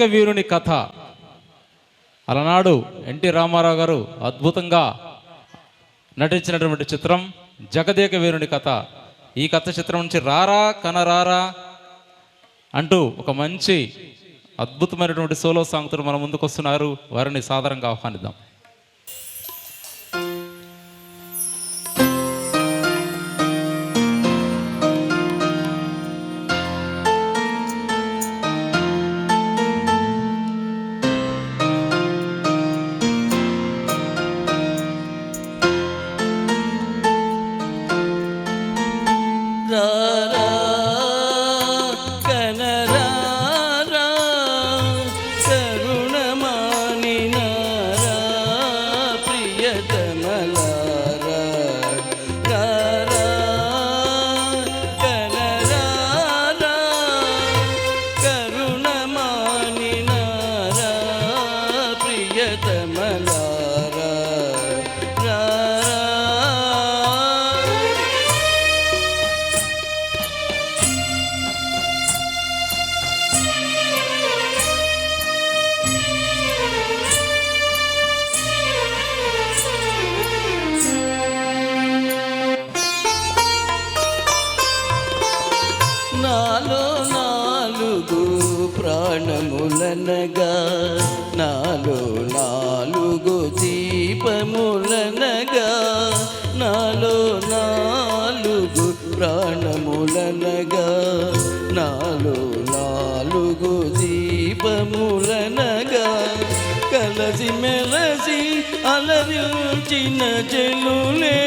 వీరుని కథ. అలనాడు ఎన్టీ రామారావు గారు అద్భుతంగా నటించినటువంటి చిత్రం జగదేక వీరుని కథ. ఈ కథ చిత్రం నుంచి రారా కనరారా అంటూ ఒక మంచి అద్భుతమైనటువంటి సోలో సాంగ్తో మన ముందుకు వస్తున్నారు వారిని సాధారణంగా ఆహ్వానిద్దాం. అలరించిన చెలులే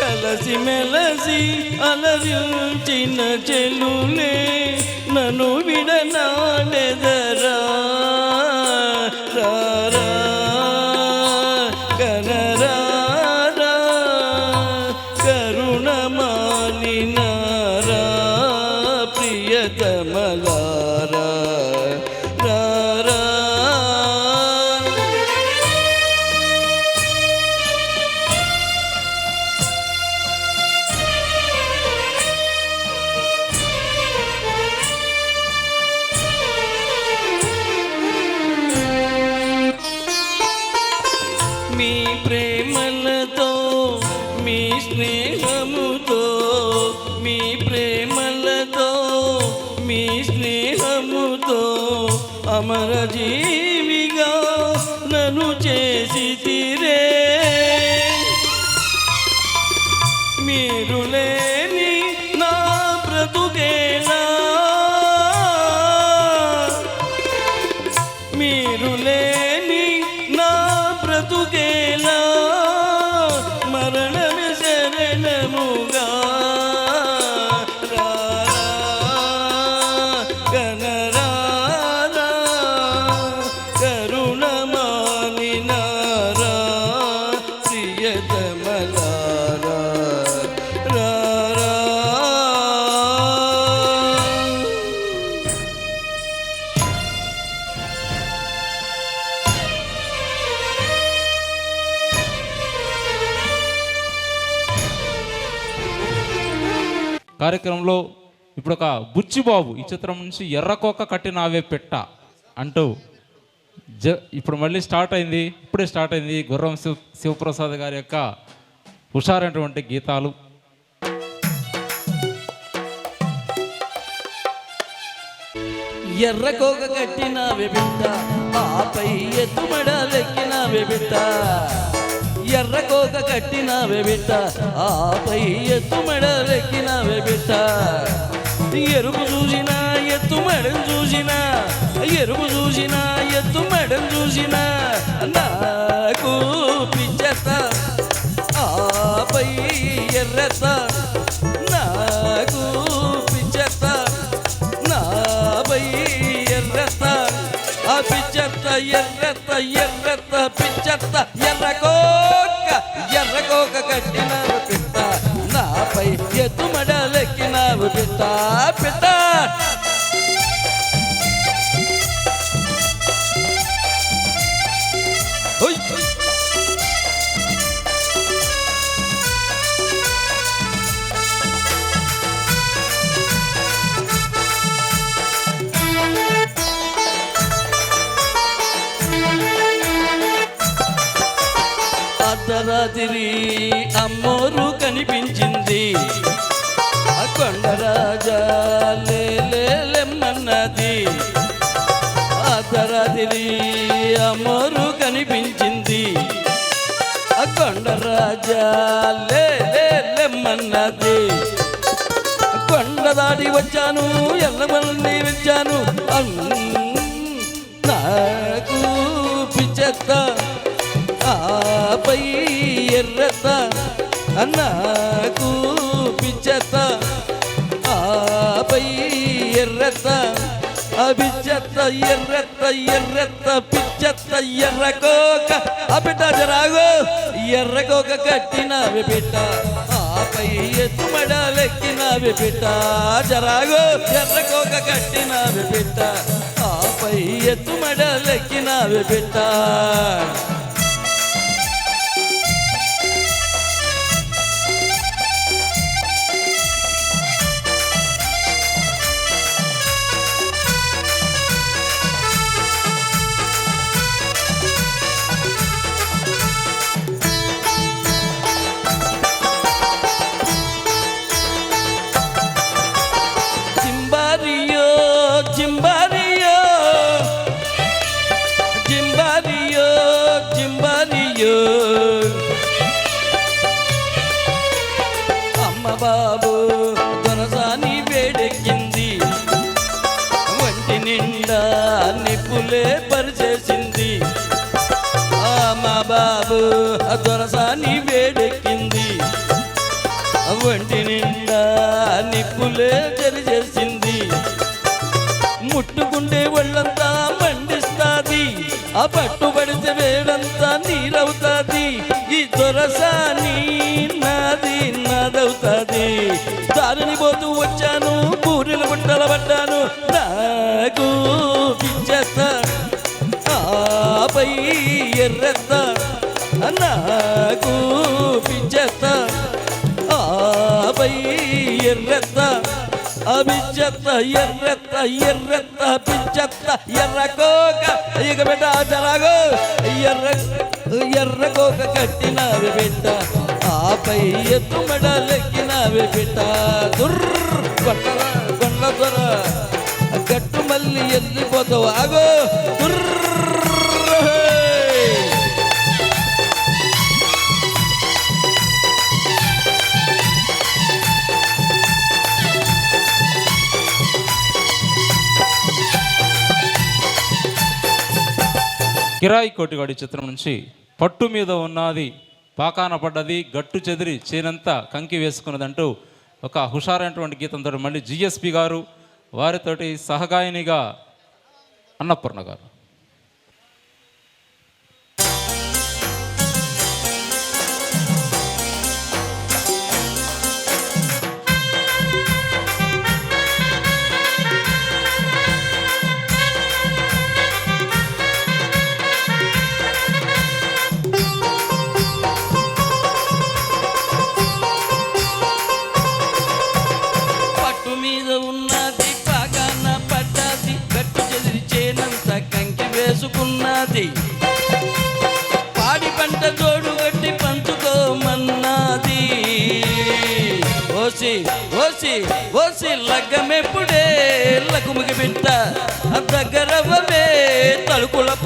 కలసి మెలసి అలరించిన చెలులే. నన్ను విడనాడెదరా. মতো আমার জীবন కార్యక్రమంలో ఇప్పుడు ఒక బుచ్చిబాబు ఈ చిత్రం నుంచి ఎర్రకోక కట్టినావే పెట్ట అంటూ జ ఇప్పుడు మళ్ళీ స్టార్ట్ అయింది ఇప్పుడే స్టార్ట్ అయింది గుర్రం శివ శివప్రసాద్ గారి యొక్క హుషారైనటువంటి గీతాలు. ఎర్రకోక కట్టిన బిడ్డ ఆపై ఎత్తుమడలెక్కిన బిడ్డ ఎర్రకోక కట్టిన బిడ్డ ఆపై ఎత్తుమడలెక్కిన బిడ్డ. ఎరుపు చూసిన ఎత్తుమడం చూసిన ఎరుపు చూసిన ఎత్తుమడం చూసిన నాకు పిచ్చత ఆపై ఎర్రత నాకు పిచ్చత నాపై ఎర్రత ఆ పిచ్చత్త ఎర్రత ఎర్రత పిచ్చెత్త ఎర్రకోక ఎత్తుమడలెక్కినావు కొండరాజా కొండ దాటి వచ్చాను ఎల్లమల్ని వచ్చాను నాకు పిచ్చెత్త ఆపై ఎర్రత నాకు పిచ్చెత్త ఆపై ఎర్రత అభిచెత్త ఎర్రత ఎర్రత పిచ్చెత్త. ఎర్రకోక ఆ బిడ్డ జరాగో ఎర్రకోక కట్టినవి బిడ్డ. ఆపై ఎత్తుమడలెక్కినవి బిడ్డ. జరాగో ఎర్రకోక కట్టినవి బిడ్డ. ఆపై ఎత్తుమడలెక్కినవి బిడ్డ. నిప్పులే జరిచేసింది ముట్టుకుంటే ఒళ్ళంతా మండిస్తాది. ఆ పట్టుబడితే వేడంతా నీరవుతాది. ఈ దొరసాని నాది నాదవుతాది. దారిని పోతూ వచ్చాను పూరిలు బుట్టల పడ్డాను నాకు పిచ్చెత్త ఆపై ఎర్రెత్త. నాకు పిచ్చేస్తా ఆపై ఎర్రెత్తా. అభిజత్త ఎర్రెత్త ఎర్రెత్త పిచ్చెత్త ఎర్రకోక. ఇక బిడ్డ జరాగో ఎర్ర ఎర్రకోక కట్టినవి బిడ్డ. ఆపై ఎత్తు మెడలెక్కినవి బిడ్డ. దుర్ర కొండల కొండ దొర. గట్టు మళ్ళీ వెళ్ళిపోతావు ఆగో దుర్ర కిరాయి కోటిగాడి చిత్రం నుంచి పట్టు మీద ఉన్నది పాకాన పడ్డది గట్టు చెదిరి చేనంత కంకి వేసుకున్నదంటూ ఒక హుషారైనటువంటి గీతంతో మళ్ళీ జిఎస్పి గారు వారితోటి సహగాయనిగా అన్నపూర్ణ గారు.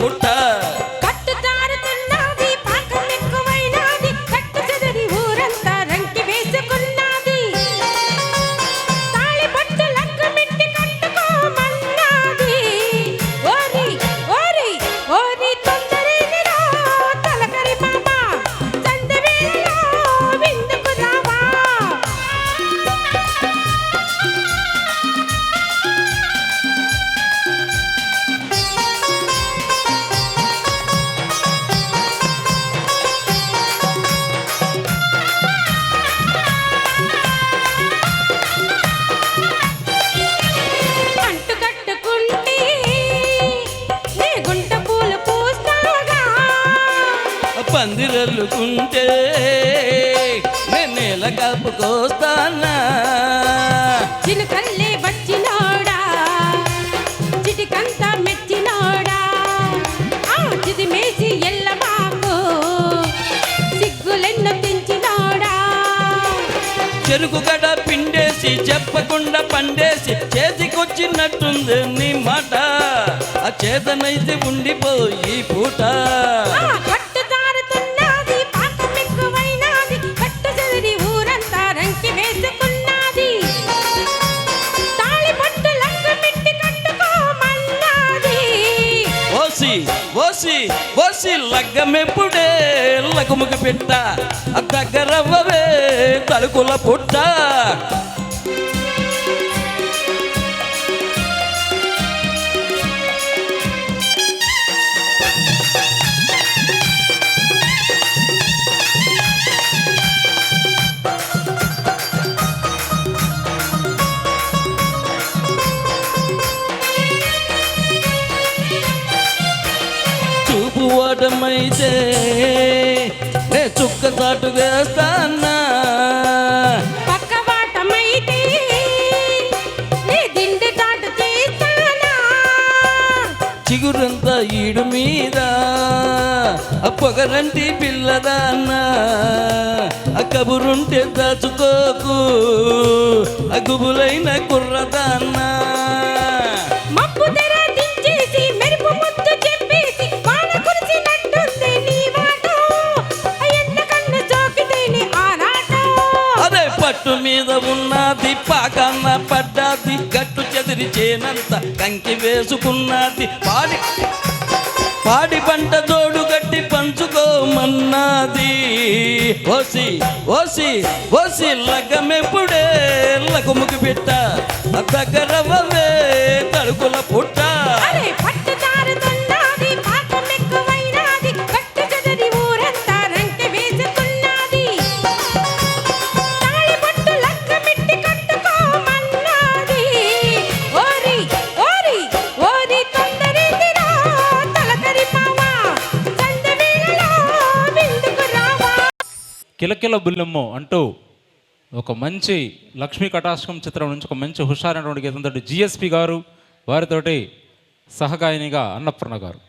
తలుకుల చెరుకు గడ పిండేసి చెప్పకుండా పండేసి చేతికొచ్చినట్టుంది నీ మాట. ఆ చేతనైతే ఉండిపోయి పూట. లగ్గమెప్పుడే లగుముకి పెట్ట ఆ దగ్గరవ్వవే తలుకుల పుట్ట. చూపు ఓటమైతే నే చుక్క చాటు వేస్తానా? చిగురంతా ఈడు మీద పొగరంటి పిల్లదాన్నా ఆ కబురుంటే దాచుకోకు ఆ గుబులైన కుర్రదాన్నా ఉన్నది పాకన్న పడ్డాది గట్టు చెదిరి చేనంత కంకి వేసుకున్నది. పాడి పాడి పంట జోడు గట్టి పంచుకోమన్నది. ఓసి ఓసి ఓసి లగమెప్పుడే లగుముకి పెట్ట దగ్గరవే తడుకుల పుట్ట. కిలకిల బుల్లెమ్మో అంటూ ఒక మంచి లక్ష్మీ కటాక్షం చిత్రం నుంచి ఒక మంచి హుషారైనటువంటి గీతంతో జిఎస్పి గారు వారితోటి సహగాయనిగా అన్నపూర్ణ గారు.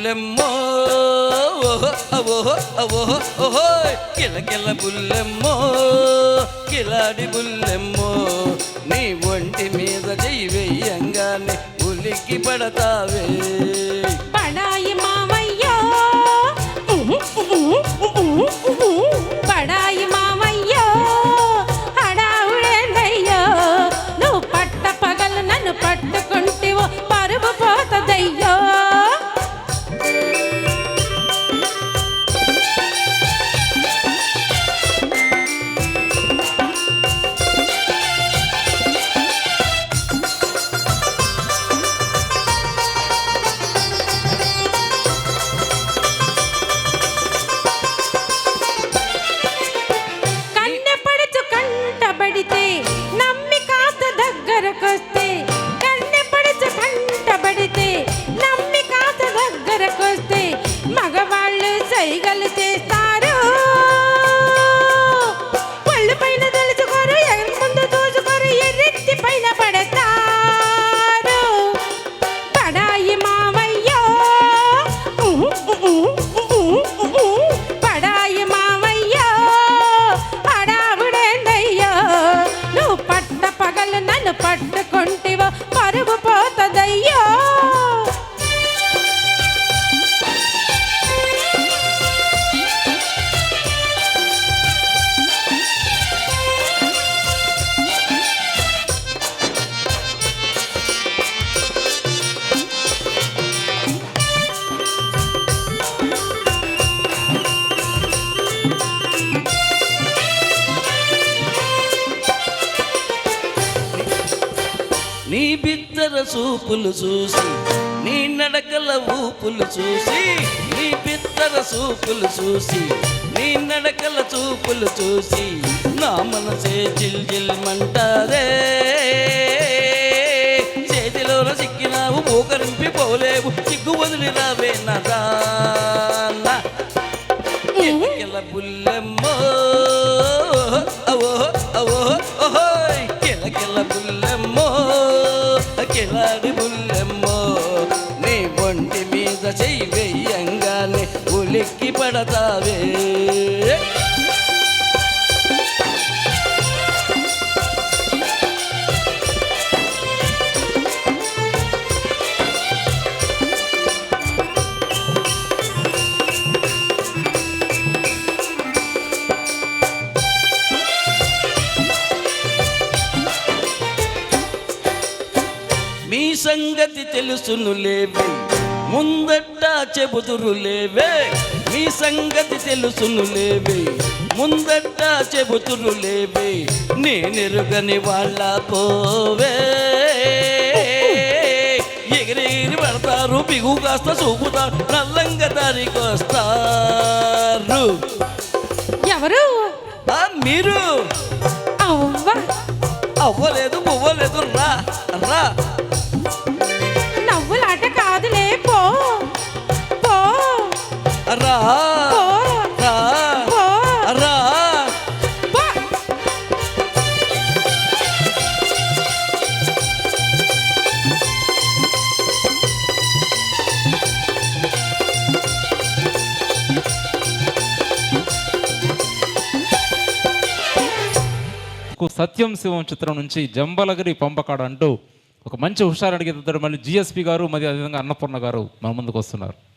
బుల్లెమ్మో ఓహో అవోహో అవోహో ఓహో కిలకిల బుల్లెమ్మో కిలాడి బుల్లెమ్మో నీ ఒంటి మీద చెయ్యి వెయ్యంగానే ఉలిక్కి పడతావే. బడాయి మావయ్యో. வெடித்தே నీ బిద్దర చూపులు చూసి నీ నడకల ఊపులు చూసి నీ బిద్దర చూపులు చూసి నీ నడకల చూపులు చూసి నా మనసే జిల్ జిల్ మంటారే. చేతిలో చిక్కులోన చిక్కినావు మోకరింపి పోలేవు చిక్కు వదిలి రావే కిల బుల్లెమ్మో. ఎక్కి పడతావే. మీ సంగతి తెలుసునులేవే ముందట్ట చెబుతురులేవే మీ సంగతి తెలుసును లేవే ముందట చెబుతురు లేవే నేనెరుగని వాళ్ళ పోవే ఎగిరెగిరి పడతారు బిగు కాస్త చూపుతారు నల్లంగా దారికి వస్తారు. ఎవరు? మీరు? అవ్వ. అవ్వలేదు పువ్వలేదు రా రా. సత్యం శివం చిత్రం నుంచి జంబలగిరి పంపకాడు అంటూ ఒక మంచి హుషారు అడిగేదాడు మళ్ళీ జిఎస్పి గారు మరియు అదేవిధంగా అన్నపూర్ణ గారు మన ముందుకు వస్తున్నారు.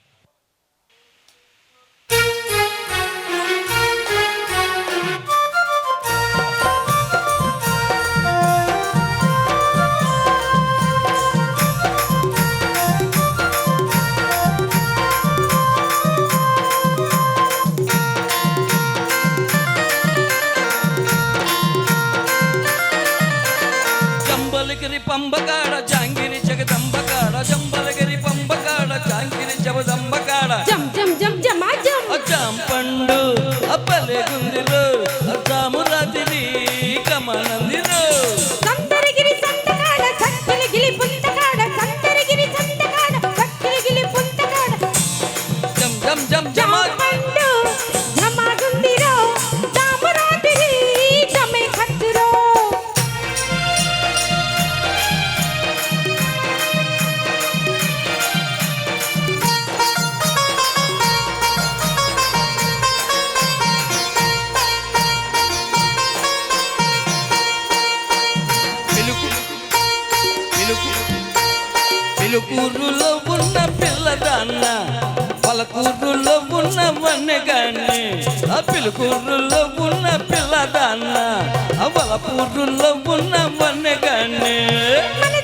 పుంతకాడ సంతరిగిరి సంతకాడ చక్కిలిగిలి పుంతకాడ జం జం జం. పలకూరులో ఉన్న వన్నెగాన్ని ఆ పిలుకూరులో ఉన్న పిల్లదాన్న ఆ వలపూరులో ఉన్న వన్నెగాన్ని మన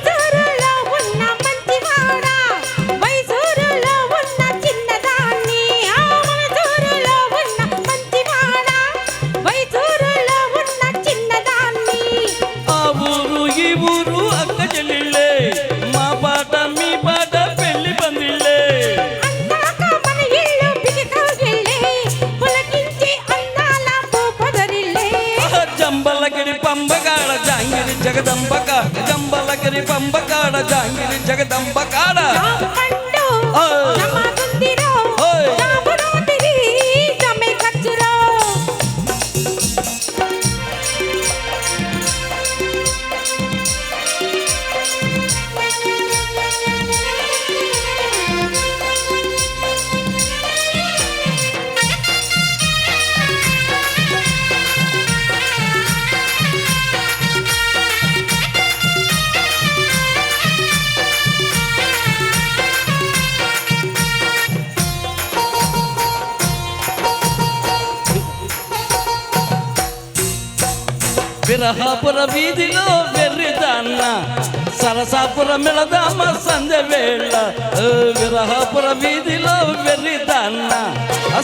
ಮಿರಹಾಪುರ ಬೀದಿಲು ಬೆರ್ರಿದನ್ನ ಸರಸಾಪುರ ಮಿಳದಮ್ಮ ಸಂಜೆ ವೇಳ. ವಿರಹಾಪುರ ಬೀದಿಲು ಬೆರ್ರಿದನ್ನ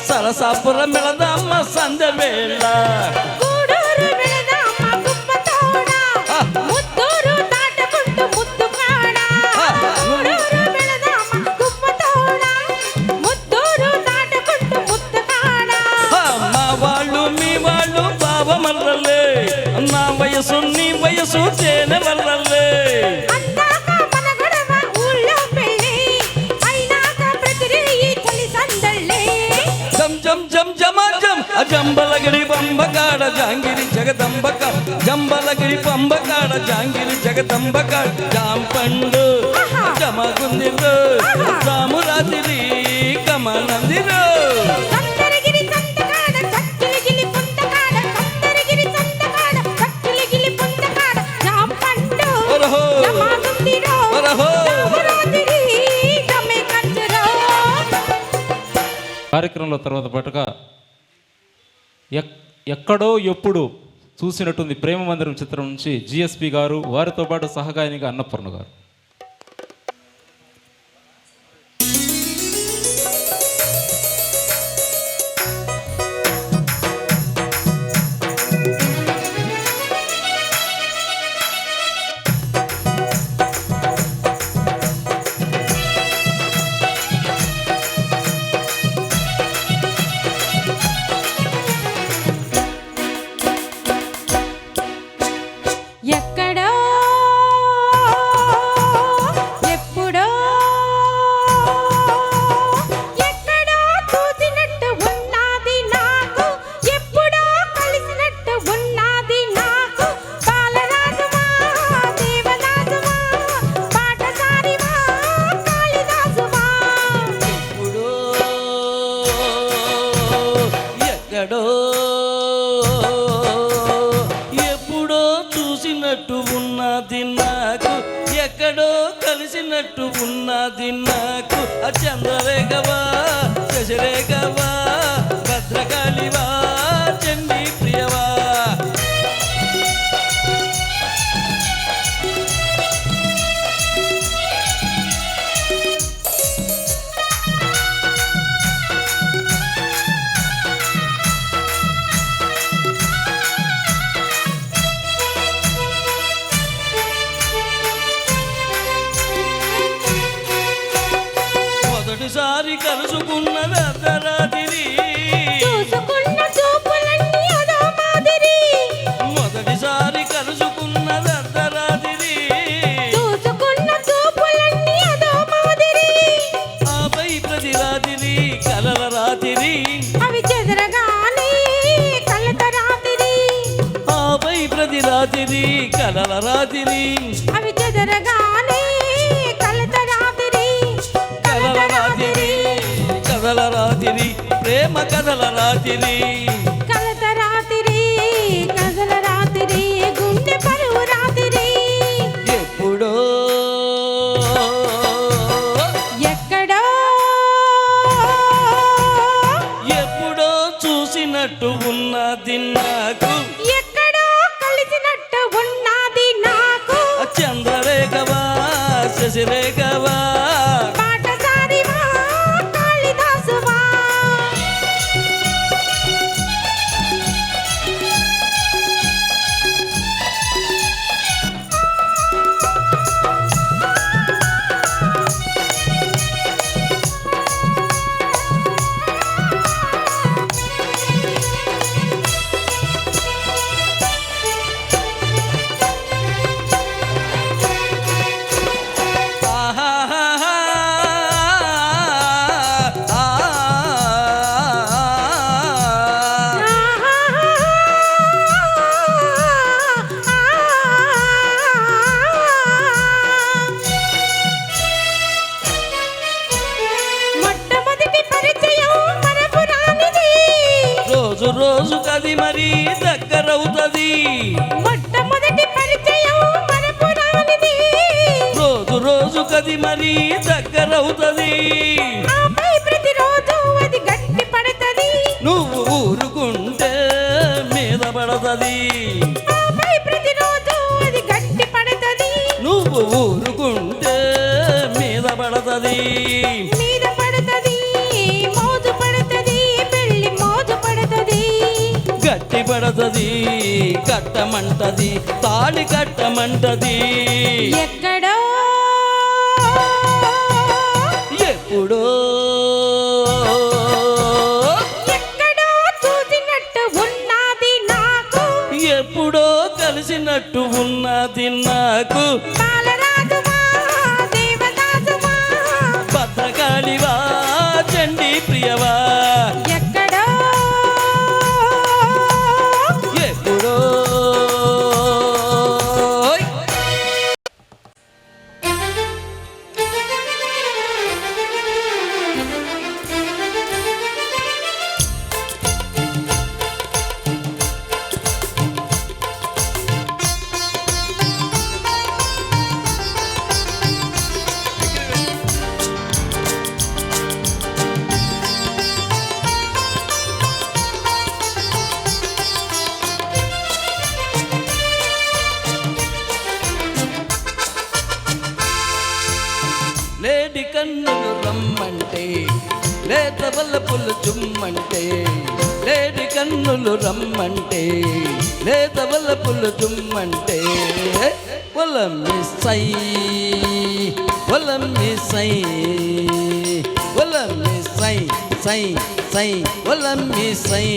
ಸರಸಾಪುರ ಮಿಳದಮ್ಮ ಸಂಜೆ ವೇಳ. జంబలగిరి బంబకాడ జాంగిరి జగదంబక. జంబలగిరి బంబకాడ జాంగిరి జగదంబక. జాంపండు జమగుంది రామురాతిరి కమనందిలో కార్యక్రమంలో తర్వాత పాటుగా ఎక్కడో ఎప్పుడు చూసినట్టుంది ప్రేమ మందిరం చిత్రం నుంచి జిఎస్పి గారు వారితో పాటు సహగాయనిగా అన్నపూర్ణ గారు. అవుతుంది మరి దగ్గర అవుతుంది ప్రతిరోజు అది గట్టి పడతది. నువ్వు ఊరుకుంటే మీద పడతది. ప్రతిరోజు అది గట్టి నువ్వు ఊరుకుంటే మీద పడతది. పడతది. గట్టి పడతది కట్టమంటది తాళి కట్టమంటది. ఎక్కడో দিন না కన్నులు రమ్మంటే లేత వల్లపులు చుమ్మంటే లేడి కన్నులు రమ్మంటే లేత వల్లపులు చుమ్మంటే పొలం మిస్సై పొలం మిస్సై పొలం మిస్సై సై సై పొలం మిస్సై.